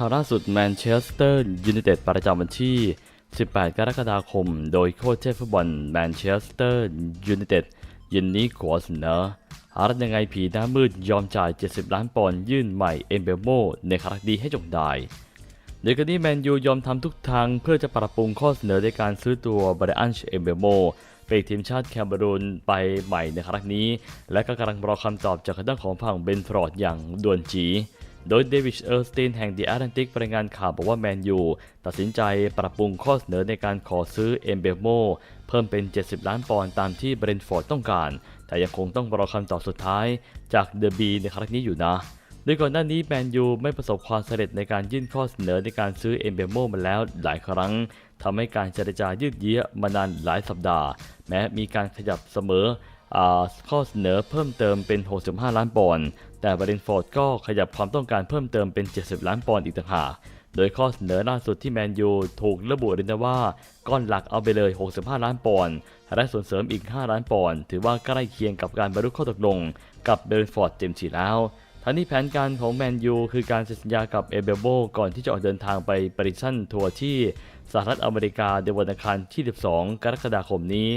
ข่าวล่าสุดแมนเชสเตอร์ยูไนเต็ดประจำวันที่ 18 กรกฎาคม โดยโค้ชเทพฟุตบอลแมนเชสเตอร์ยูไนเต็ดยินนี้ขอเสนอหารัยังไงผีหน้ามืดยอมจ่าย 70 ล้านปอนด์ยื่นใหม่เอ็มเบโมในครั้งดีให้จงได้โดกันนี้แมนยูยอมทำทุกทางเพื่อจะปรับปรุงข้อเสนอในการซื้อตัวบริอันชเอมเบโมไปทีมชาติแคมเบรูนไปใหม่ในครั้งนี้ และก็กำลังรอคำตอบจากทางด้านของฝั่งเบนฟรอร์ดอย่างด่วนจี โดยเดวิดเออร์สตีนแห่ง The Atlantic รายงานข่าวบอกว่าแมนยูตัดสินใจปรับปรุงข้อเสนอในการขอซื้อเอมเบโมเพิ่มเป็น 70 ล้านปอนด์ตามที่เบรนฟอร์ดต้องการ แต่ยังคงต้องรอคำตอบสุดท้ายจากเดอะบีในครั้งนี้อยู่นะโดยก่อนหน้านี้แมนยูไม่ประสบความสำเร็จในการยื่นข้อเสนอในการซื้อเอมเบโมมาแล้วหลายครั้งทำให้การเจรจายืดเยื้อมานานหลายสัปดาห์ แม้มีการขยับเสมอ ข้อเสนอเพิ่มเติมเป็น 65 ล้านปอนด์แต่บรินฟอร์ดก็ขยับความต้องการเพิ่มเติมเป็น 70 ล้านปอนด์อีกต่างหากโดยข้อเสนอล่าสุดที่แมนยูถูกระบุเลยนะว่าก้อนหลักเอาไปเลย 65 ล้านปอนด์และส่วนเสริมอีก 5 ล้านปอนด์ถือว่าใกล้เคียงกับการบรรลุข้อตกลงกับเบรนฟอร์ดเต็มทีแล้ว ทั้งนี้แผนการของแมนยูคือการเซ็นสัญญากับเอเบโบก่อนที่จะออกเดินทางไปปริชันทัวร์ที่สหรัฐอเมริกาในวันอังคารที่ 12 กรกฎาคมนี้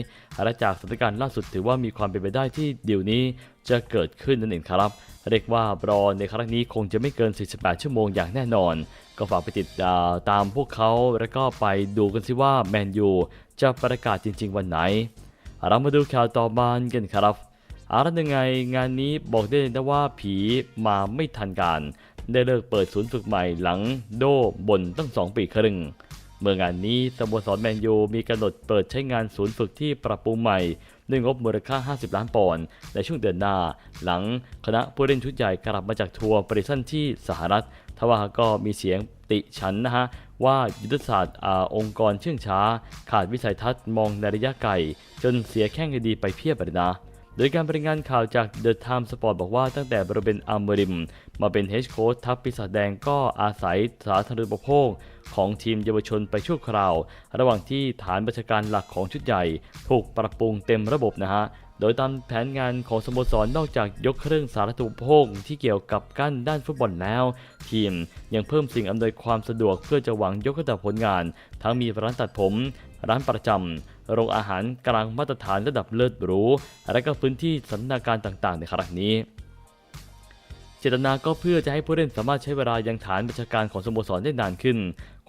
และจากสถานการณ์ล่าสุดถือว่ามีความเป็นไปได้ที่ดีลนี้จะเกิดขึ้นนั่นเองครับ เรียกว่ารอในครั้งนี้คงจะไม่เกิน 48 ชั่วโมงอย่างแน่นอน ก็ฝากไปติดตามพวกเขาแล้วก็ไปดูกันสิว่าแมนยูจะประกาศจริง ๆ วันไหน เรามาดูข่าวต่อมากันครับ อารันยังไงงานนี้บอกได้เลยนะว่าผีมาไม่ทันการ ได้เลิกเปิดศูนย์ฝึกใหม่หลังโดบนตั้ง 2 ปีครึ่ง เมื่องานนี้สโมสรแมนยูมีกำหนดเปิดใช้งานศูนย์ฝึกที่ปรับปรุงใหม่ด้วยงบมูลค่า 50 ล้านปอนด์ในช่วงเดือนหน้า หลังคณะผู้เล่นชุดใหญ่กลับมาจากทัวร์ปริซันที่สหรัฐทว่าก็มีเสียงติฉันนะฮะ ว่ายุทธศาสตร์อองค์กรเชื่องช้า ขาดวิสัยทัศน์มองในระยะไกล จนเสียแข้งคดีไปเพียบเลยนะ โดยการรายงานข่าวจาก The Times Sport บอกว่าตั้งแต่บริเวณอัมเบริม มาเป็นเฮดโค้ชทัพปีศาจแดงก็อาศัยสาธารณูปโภคของทีมเยาวชนไปชั่วคราว ระหว่างที่ฐานบัญชาการหลักของชุดใหญ่ ถูกปรับปรุงเต็มระบบนะฮะ โดยตามแผนงานของสโมสรนอกจากยกเครื่องสาธารณูปโภคที่เกี่ยวกับกั้นด้านฟุตบอลแล้ว ทีมยังเพิ่มสิ่งอำนวยความสะดวกเพื่อจะหวังยกระดับผลงาน ทั้งมีร้านตัดผม ร้านประจำโรงอาหารกลางมาตรฐานระดับเลิศหรู และก็พื้นที่สันนาการต่างๆ ในครั้งนี้เจตนาก็เพื่อจะให้ผู้เล่นสามารถใช้เวลายังฐานบัญชาการของสโมสรได้นานขึ้น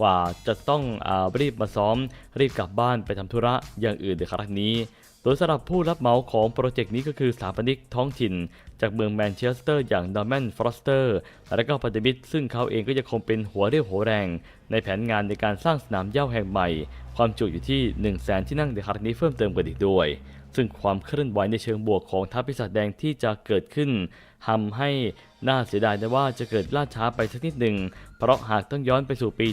กว่าจะต้องอารีบมาซ้อม รีบกลับบ้านไปทำธุระอย่างอื่นในครั้งนี้ โดยสำหรับผู้รับเหมาของโปรเจกต์นี้ก็คือสถาปนิกท้องถิ่น จากเมืองแมนเชสเตอร์อย่างดอมแมนฟรอสเตอร์ และก็พันธมิตรซึ่งเขาเองก็จะคงเป็นหัวเรี่ยวหัวแรง ในแผนงานในการสร้างสนามเย่าแห่งใหม่ ความจุอยู่ที่ 1 0 0 0 0แสนที่นั่งในครั้งนี้เพิ่มเติมกันอีกด้วย ซึ่งความเคลื่อนไหวในเชิงบวกของทัพพิศาจแดงที่จะเกิดขึ้นทำให้น่าเสียดายนะว่าจะเกิดล่าช้าไปสักนิดหนึ่ง เพราะหากต้องย้อนไปสู่ปี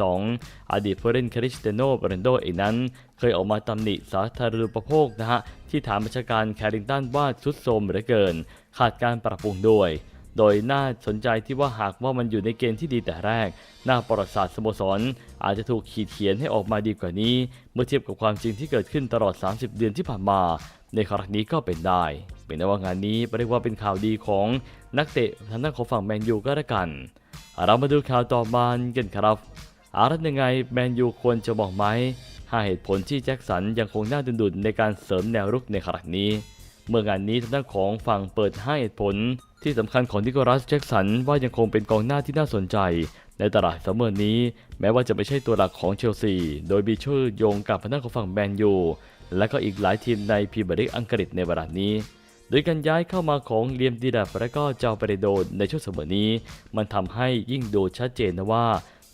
2022 อดีตผู้เล่นคริสเตโนโรนัลโดเองนั้น เคยออกมาตำหนิสาธารณูปโภคนะฮะ ที่ฐานบัญชาการแคริงตันว่าทรุดโทรมเหลือเกิน ขาดการปรับปรุงด้วย โดยน่าสนใจที่ว่าหากว่ามันอยู่ในเกณฑ์ที่ดีแต่แรก หน้าประวัติศาสตร์สโมสร อาจจะถูกขีดเขียนให้ออกมาดีกว่านี้ เมื่อเทียบกับความจริงที่เกิดขึ้นตลอด 30 เดือนที่ผ่านมา ในครั้งนี้ก็เป็นได้ เป็นได้ว่างานนี้เรียกว่าเป็นข่าวดีของนักเตะทางด้านของฝั่งแมนยูก็แล้วกัน เรามาดูข่าวต่อมากันครับอารัตยังไงแมนยูควรจะบอกไหมห้าเหตุผลที่แจ็คสันยังคงน่าดึงดูดในการเสริมแนวรุกในครั้งนี้ เมื่องานนี้ทางด้านของฝั่งเปิดให้เหตุผลที่สำคัญของนิโคลัสแจ็คสันว่ายังคงเป็นกองหน้าที่น่าสนใจ ในตลาดซัมเมอร์นี้ แม้ว่าจะไม่ใช่ตัวหลักของเชลซี โดยมีชื่อโยงกับทางด้านของฝั่งแมนยู และก็อีกหลายทีมในพรีเมียร์ลีกอังกฤษในเวลานี้ โดยการย้ายเข้ามาของเลียมดีดับและก็เจ้าเปเรโดในช่วงเสมอนี้ มันทำให้ยิ่งดูชัดเจนนะว่า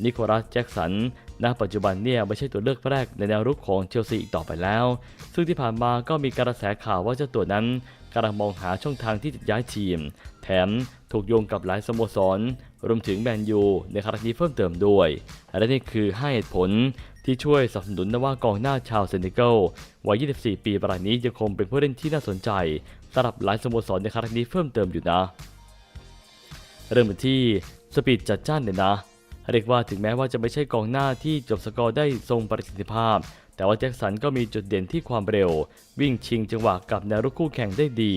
นิโคลัสแจ็คสัน ณปัจจุบันเนี่ยไม่ใช่ตัวเลือกแรกในแนวรุกของเชลซีอีกต่อไปแล้ว ซึ่งที่ผ่านมาก็มีกระแสข่าวว่าเจ้าตัวนั้นกำลังมองหาช่องทางที่จะย้ายทีม แถมถูกโยงกับหลายสโมสร รวมถึงแมนยูในครั้งนี้เพิ่มเติมด้วย และนี่คือให้เหตุผลที่ช่วยสนับสนุนนว่ากองหน้าชาวเซนเนกัลวัย 24 ปีรายนี้ยังคงเป็นผู้เล่นที่น่าสนใจสำหรับหลายสโมสรในครั้งนี้เพิ่มเติมอยู่นะ เริ่มที่สปีดจัดจ้านเนี่ยนะ เรียกว่าถึงแม้ว่าจะไม่ใช่กองหน้าที่จบสกอร์ได้ทรงประสิทธิภาพ แต่ว่าแจ็คสันก็มีจุดเด่นที่ความเร็ว วิ่งชิงจังหวะกับแนวรุกคู่แข่งได้ดี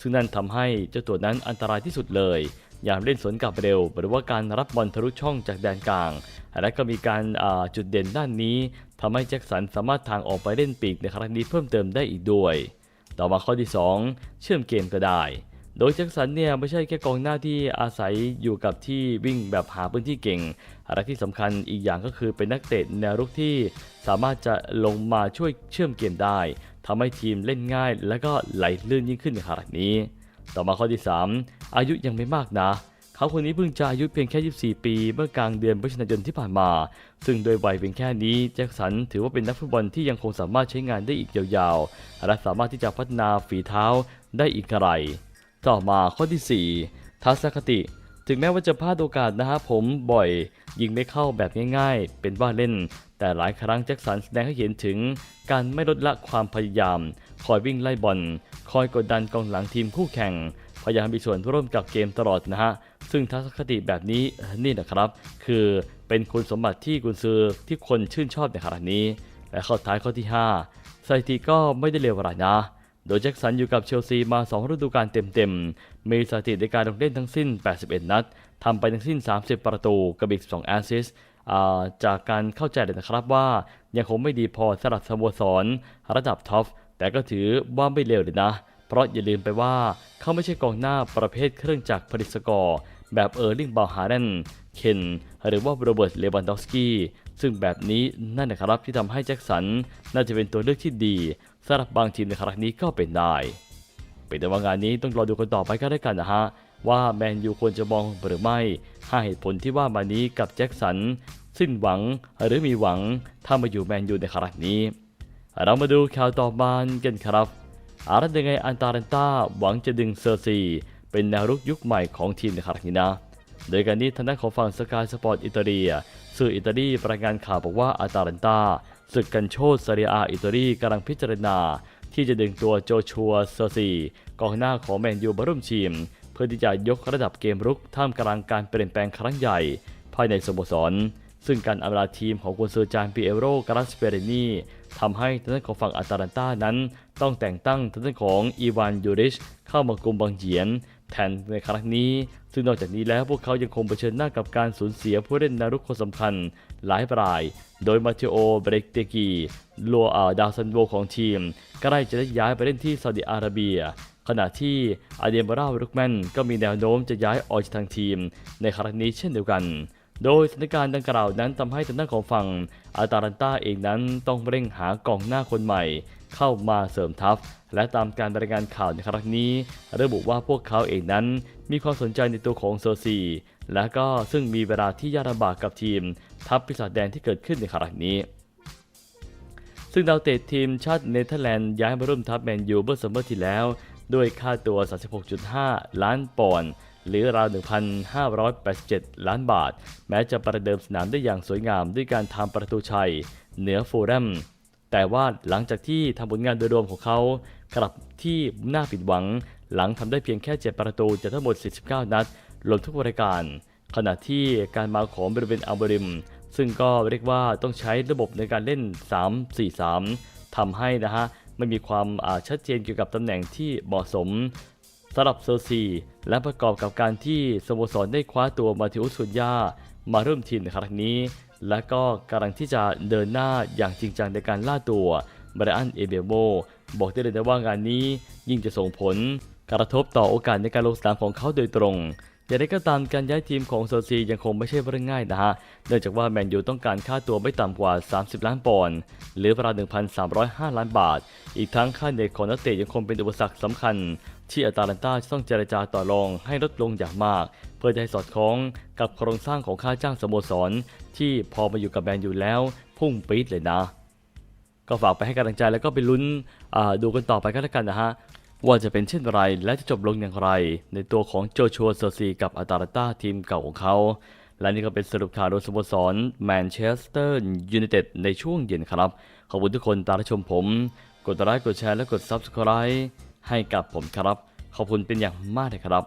ซึ่งนั่นทำให้เจ้าตัวนั้นอันตรายที่สุดเลย ยางเล่นสวนกลับเร็ว หรือว่าการรับบอลทะลุช่องจากแดนกลาง และก็มีการาจุดเด่นด้านนี้ทำให้แจ็คสันสามารถทางออกไปเล่นปีกในครั้งนี้เพิ่มเติมได้อีกด้วย ต่อมาข้อที่ 2 เชื่อมเกมก็ได้ โดยแจ็คสันเนี่ยไม่ใช่แค่กองหน้าที่อาศัยอยู่กับที่วิ่งแบบหาพื้นที่เก่ง อะไรที่สำคัญอีกอย่างก็คือเป็นนักเตะแนวรุกที่สามารถจะลงมาช่วยเชื่อมเกมได้ทำให้ทีมเล่นง่าย และก็ไหลลื่นยิ่งขึ้นในขณะนี้ ต่อมาข้อที่ 3 อายุยังไม่มากนะเขาคนนี้เพิ่งจะอายุเพียงแค่ 24 ปี เมื่อกลางเดือนพฤศจิกายนที่ผ่านมา ซึ่งโดยวัยเพียงแค่นี้แจ็คสันถือว่าเป็นนักฟุตบอลที่ยังคงสามารถใช้งานได้อีกยาวๆ และสามารถที่จะพัฒนาฝีเท้าได้อีกไกล ต่อมาข้อที่ 4 ทัศนคติ ถึงแม้ว่าจะพลาดโอกาสนะฮะผมบ่อยยิงไม่เข้าแบบง่ายๆ เป็นว่าเล่น แต่หลายครั้งแจ็คสันแสดงให้เห็นถึง การไม่ลดละความพยายาม คอยวิ่งไล่บอลคอยกดดันกองหลังทีมคู่แข่ง พยายามมีส่วนร่วมกับเกมตลอดนะฮะซึ่งทัศนคติแบบนี้นี่นะครับ คือเป็นคุณสมบัติที่กุนซือที่คนชื่นชอบในขณะนี้ และข้อท้ายข้อที่ 5สถิติก็ไม่ได้เลวร้ายนะ โดยแจ็คสันอยู่กับเชลซีมา 2 ฤดูกาลเต็มๆ มีสถิติในการลงเล่นทั้งสิ้น 81 นัด ทำไปทั้งสิ้น 30 ประตู กับอีก2แอสซิสจากการเข้าใจเลยนะครับว่า ยังคงไม่ดีพอสำหรับสโมสร ระดับท็อป แต่ก็ถือว่าไม่เลวเลยนะ เพราะอย่าลืมไปว่าเขาไม่ใช่กองหน้าประเภทเครื่องจักรผลิตสกอร์ แบบเออร์ลิงบาฮาร์เรนเคนหรือว่าโรเบิร์ตเลวันดอฟสกี้ ซึ่งแบบนี้นั่นนะครับที่ทำให้แจ็คสันน่าจะเป็นตัวเลือกที่ดีสำหรับบางทีมในครั้งนี้ก็เป็นได้ เป็นแต่ว่างานนี้ต้องรอดูกันต่อไปก็ได้กันนะฮะว่าแมนยูควรจะมองหรือไม่ห้าเหตุผลที่ว่ามานี้กับแจ็คสันสิ้นหวังหรือมีหวังถ้ามาอยู่แมนยูในครั้งนี้ เรามาดูข่าวต่อมากันครับอารัตยังไงอันตารันต้าหวังจะดึงเซอร์ซี เป็นแนวรุกยุคใหม่ของทีมในครั้งนี้นะ โดยการนี้ทางด้านของฝั่งสกายสปอร์ตอิตาลี สื่ออิตาลีรายงานข่าวบอกว่าอาตาลันตาศึกกันโชดซาเรียอาอิตาลีกำลังพิจารณา ที่จะดึงตัวโจชัวเซอร์ซีกองหน้าของแมนยูมาร่วมทีม เพื่อที่จะยกระดับเกมรุกท่ามกลางการเปลี่ยนแปลงครั้งใหญ่ ภายในสโมสร ซึ่งการอำลาทีมของกุนซือจานปิเอโรกาลาสเปเรนีทำให้ทางด้านของฝั่งอาตาลันตานั้น ต้องแต่งตั้งทางด้านของอีวานยูริชเข้ามากุมบังเจียน แทนในครั้งนี้ ซึ่งนอกจากนี้แล้วพวกเขายังคงเผชิญหน้ากับการสูญเสียผู้เล่นนารุกคนสำคัญหลายราย โดยมาเทโอ เบรกเตกีลัวอาดาวซันโวของทีมใกล้จะได้ย้ายไปเล่นที่ซาอุดิอาระเบีย ขณะที่อาเดียมรารุกแมนก็มีแนวโน้มจะย้ายออกจากทางทีม ในครั้งนี้เช่นเดียวกัน โดยสถานการณ์ดังกล่าวนั้นทำให้ทางด้านของฝั่งอาตาลันตาเองนั้นต้องเร่งหากองหน้าคนใหม่ เข้ามาเสริมทัพ และตามการรายงานข่าวในครั้งนี้ ระบุว่าพวกเขาเองนั้นมีความสนใจในตัวของโซอร์ซี และก็ซึ่งมีเวลาที่ยากลำบากกับทีม ทัพปีศาจแดงที่เกิดขึ้นในครั้งนี้ ซึ่งดาวเตะทีมชาติเนเธอร์แลนด์ย้ายมาร่วมทัพแมนยูเมื่อซัมเมอร์ที่แล้วด้วยค่าตัว 36.5 ล้านปอนด์หรือราว 1,587 ล้านบาท แม้จะประเดิมสนามได้อย่างสวยงามด้วยการทำประตูชัย เหนือฟูแรม แต่ว่าหลังจากที่ทำผลงานโดยรวมของเขากลับที่น่าผิดหวัง หลังทำได้เพียงแค่ 7 ประตูจากทั้งหมด 49 นัดรวมทุกรายการ ขณะที่การมาของบริเวณอัลเบริม ซึ่งก็เรียกว่าต้องใช้ระบบในการเล่น 3-4-3ทำให้นะฮะไม่มีความาชัดเจนเกี่ยวกับตำแหน่งที่เหมาะสมสำหรับเซอร์ซีและประกอบกับการที่สโมสรได้คว้าตัวมาธิอุสุนยามาเริ่มทีมในครั้งนี้ และก็กำลังที่จะเดินหน้าอย่างจริงจังในการล่าตัวบรอันเอเบโมบอกได้เลยนะว่างานนี้ยิ่งจะส่งผลกระทบต่อโอกาสในการลงสนามของเขาโดยตรงอย่างไรก็ตามการย้ายทีมของโซซียังคงไม่ใช่เรื่องง่ายนะฮะ เนื่องจากว่าแมนยูต้องการค่าตัวไม่ต่ำกว่า 30 ล้านปอนด์หรือประมาณ 1,305 ล้านบาท อีกทั้งค่าเหนื่อยของนักเตะยังคงเป็นอุปสรรคสำคัญ ที่อาตาลันตาจะต้องเจรจาต่อรองให้ลดลงอย่างมาก เพื่อจะให้สอดคล้องกับโครงสร้างของค่าจ้างสโมสร ที่พอมาอยู่กับแมนอยู่แล้ว พุ่งปี๊ดเลยนะ ก็ฝากไปให้กำลังใจแล้วก็ไปลุ้นดูกันต่อไปก็แล้วกันนะฮะว่าจะเป็นเช่นไรและจะจบลงอย่างไร ในตัวของโจชัวเซอร์ซีกับอาตาลันตาทีมเก่าของเขา และนี่ก็เป็นสรุปข่าวโดยสโมสรแมนเชสเตอร์ยูไนเต็ดในช่วงเย็นครับ ขอบคุณทุกคนตามรับชมผม กดไลค์กดแชร์และกด Subscribe ให้กับผมครับ ขอบคุณเป็นอย่างมากเลยครับ